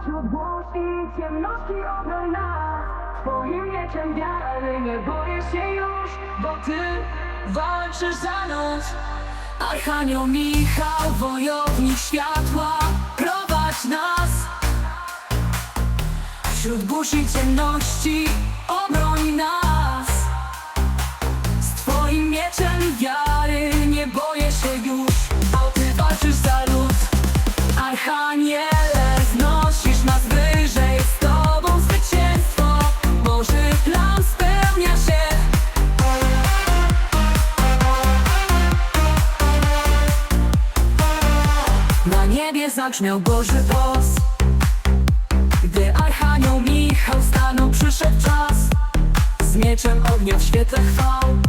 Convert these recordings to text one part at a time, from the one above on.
Wśród burz i ciemności obroń nas Twoim mieczem wiary nie boję się już Bo Ty walczysz za nas Archanioł Michał, wojownik światła Prowadź nas Wśród burz i ciemności obroń nas Na niebie zabrzmiał Boży głos. Gdy Archanioł Michał stanął, przyszedł czas. Z mieczem ognia w świetle chwał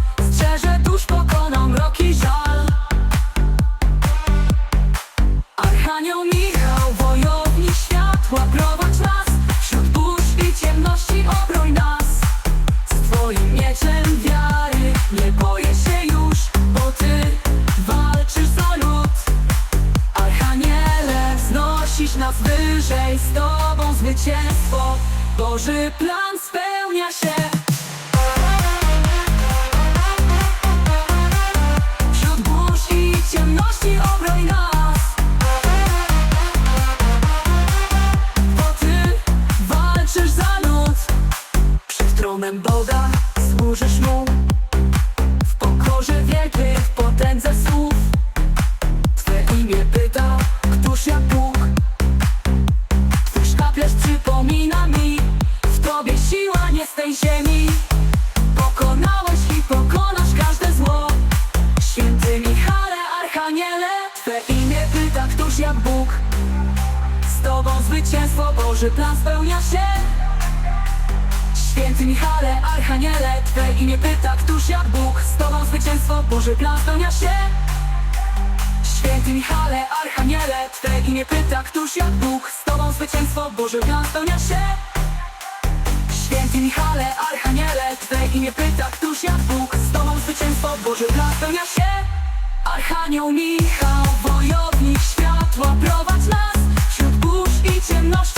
wznosisz nas wyżej Z Tobą zwycięstwo. Boży plan spełnia się. Wśród burz i ciemności obroń nas. Bo Ty walczysz za lud. Przed tronem Boga służysz Mu. W pokorze wielkiej, ziemi. Pokonałeś i pokonasz każde zło. Święty Michale, Archaniele Twe imię pyta, któż jak Bóg. Z Tobą zwycięstwo, Boży plan spełnia się. Święty Michale, Archaniele Twe imię pyta, któż jak Bóg. Z Tobą zwycięstwo, Boży plan spełnia się. Święty Michale, Archaniele Twe imię pyta, któż jak Bóg. Z Tobą zwycięstwo, Boży plan spełnia się Święty Michale, Archaniele Twe imię pyta, któż jak Bóg? Z Tobą zwycięstwo, Boży plan spełnia się. Archanioł Michał, wojownik światła Prowadź nas wśród burz i ciemności